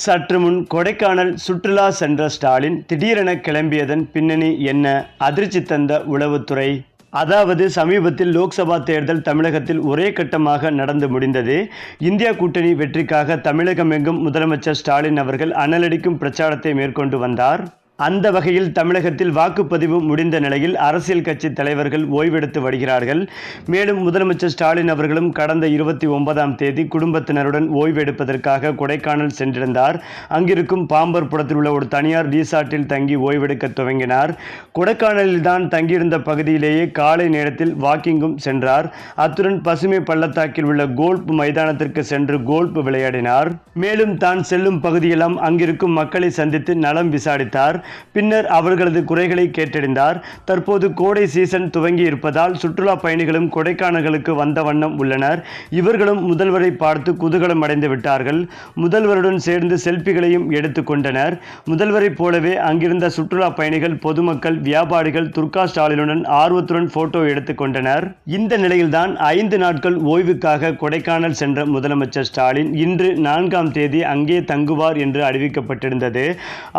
சற்று முன் கொடைக்கானல் சுற்றுலா சென்ற ஸ்டாலின் திடீரென கிளம்பியதன் பின்னணி என்ன? அதிர்ச்சி தந்த உளவுத்துறை. அதாவது சமீபத்தில் லோக்சபா தேர்தல் தமிழகத்தில் ஒரே கட்டமாக நடந்து முடிந்தது. இந்தியா கூட்டணி வெற்றிக்காக தமிழகமெங்கும் முதலமைச்சர் ஸ்டாலின் அவர்கள் அனலடிக்கும் பிரச்சாரத்தை மேற்கொண்டு வந்தார். அந்த வகையில் தமிழகத்தில் வாக்குப்பதிவு முடிந்த நிலையில் அரசியல் கட்சி தலைவர்கள் ஓய்வெடுத்து வருகிறார்கள். மேலும் முதலமைச்சர் ஸ்டாலின் அவர்களும் கடந்த இருபத்தி ஒன்பதாம் தேதி குடும்பத்தினருடன் ஓய்வெடுப்பதற்காக கொடைக்கானல் சென்றிருந்தார். அங்கிருக்கும் பாம்பர் புறத்தில் உள்ள ஒரு தனியார் ரீசார்ட்டில் தங்கி ஓய்வெடுக்க துவங்கினார். கொடைக்கானலில் தான் தங்கியிருந்த பகுதியிலேயே காலை நேரத்தில் வாக்கிங்கும் சென்றார். அத்துடன் பசுமை பள்ளத்தாக்கில் உள்ள கோல்ப் மைதானத்திற்கு சென்று கோல்ப் விளையாடினார். மேலும் தான் செல்லும் பகுதியெல்லாம் அங்கிருக்கும் மக்களை சந்தித்து நலம் விசாரித்தார். பின்னர் அவர்களது குறைகளை கேட்டறிந்தார். தற்போது கோடை சீசன் துவங்கி இருப்பதால் சுற்றுலா பயணிகளும் கொடைக்கானல்களுக்கு வந்த வண்ணம் உள்ளனர். இவர்களும் முதல்வரை பார்த்து குதூகலம் அடைந்து விட்டார்கள். முதல்வருடன் சேர்ந்து செல்பிகளையும் எடுத்து கொண்டனர். முதல்வரைப் போலவே அங்கிருந்த சுற்றுலா பயணிகள் பொதுமக்கள் வியாபாரிகள் துர்கா ஸ்டாலினுடன் ஆர்வத்துடன் போட்டோ எடுத்து கொண்டனர். இந்த நிலையில்தான் ஐந்து நாட்கள் ஓய்வுக்காக கொடைக்கானல் சென்ற முதலமைச்சர் ஸ்டாலின் இன்று நான்காம் தேதி அங்கே தங்குவார் என்று அறிவிக்கப்பட்டிருந்தது.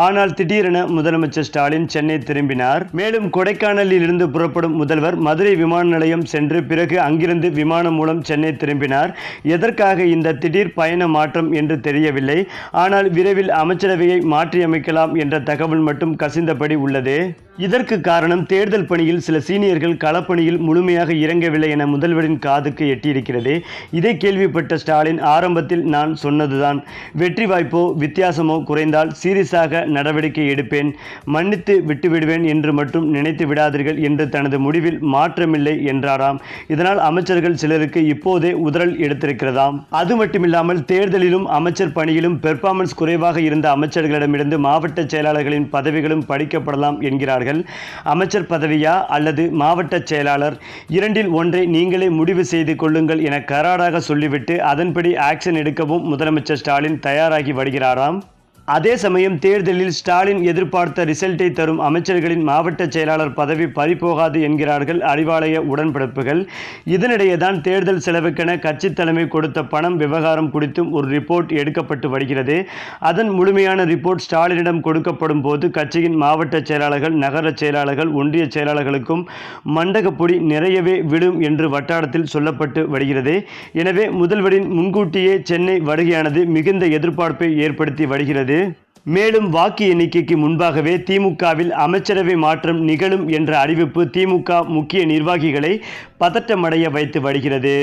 ஆனால் திடீரென முதலமைச்சர் ஸ்டாலின் சென்னை திரும்பினார். மேலும் கொடைக்கானலில் இருந்து புறப்படும் முதல்வர் மதுரை விமான நிலையம் சென்று பிறகு அங்கிருந்து விமானம் மூலம் சென்னை திரும்பினார். எதற்காக இந்த திடீர் பயண மாற்றம் என்று தெரியவில்லை. ஆனால் விரைவில் அமைச்சரவையை மாற்றியமைக்கலாம் என்ற தகவல் மட்டும் கசிந்தபடி உள்ளது. இதற்கு காரணம் தேர்தல் பணியில் சில சீனியர்கள் களப்பணியில் முழுமையாக இறங்கவில்லை என முதல்வரின் காதுக்கு எட்டியிருக்கிறது. இதை கேள்விப்பட்ட ஸ்டாலின் ஆரம்பத்தில் நான் சொன்னதுதான். வெற்றி வாய்ப்போ வித்தியாசமோ குறைந்தால் சீரியஸாக நடவடிக்கை எடுப்பேன். மன்னித்து விட்டுவிடுவேன் என்று மட்டும் நினைத்து விடாதீர்கள் என்று தனது முடிவில் மாற்றமில்லை என்றாராம். இதனால் அமைச்சர்கள் சிலருக்கு இப்போதே உதறல் எடுத்திருக்கிறதாம். அது மட்டுமில்லாமல் தேர்தலிலும் அமைச்சர் பணியிலும் பெர்ஃபார்மன்ஸ் குறைவாக இருந்த அமைச்சர்களிடமிருந்து மாவட்ட செயலாளர்களின் பதவிகளும் படிக்கப்படலாம் என்கிறார்கள். அமைச்சர் பதவியா அல்லது மாவட்ட செயலாளர்? இரண்டில் ஒன்றை நீங்களே முடிவு செய்து கொள்ளுங்கள் என கராடாக சொல்லிவிட்டு அதன்படி ஆக்ஷன் எடுக்கவும் முதலமைச்சர் ஸ்டாலின் தயாராகி வருகிறாராம். அதே சமயம் தேர்தலில் ஸ்டாலின் எதிர்பார்த்த ரிசல்ட்டை தரும் அமைச்சர்களின் மாவட்ட செயலாளர் பதவி பறிபோகாது என்கிறார்கள் அறிவாலய உடன்பிறப்புகள் இதனிடையே தான் தேர்தல் செலவுக்கென கட்சி தலைமை கொடுத்த பணம் விவகாரம் குறித்தும் ஒரு ரிப்போர்ட் எடுக்கப்பட்டு வருகிறது. அதன் முழுமையான ரிப்போர்ட் ஸ்டாலினிடம் கொடுக்கப்படும் போது கட்சியின் மாவட்ட செயலாளர்கள் நகர செயலாளர்கள் ஒன்றிய செயலாளர்களுக்கும் மண்டகப்பொடி நிறையவே விடும் என்று வட்டாரத்தில் சொல்லப்பட்டு வருகிறது. எனவே முதல்வரின் முன்கூட்டியே சென்னை வருகையானது மிகுந்த எதிர்பார்ப்பை ஏற்படுத்தி வருகிறது. வருகிறது மேலும் வாக்கு எண்ணிக்கைக்கு முன்பாகவே திமுகவில் அமைச்சரவை மாற்றம் நிகழும் என்ற அறிவிப்பு திமுக முக்கிய நிர்வாகிகளை பதட்டமடைய வைத்து வருகிறது.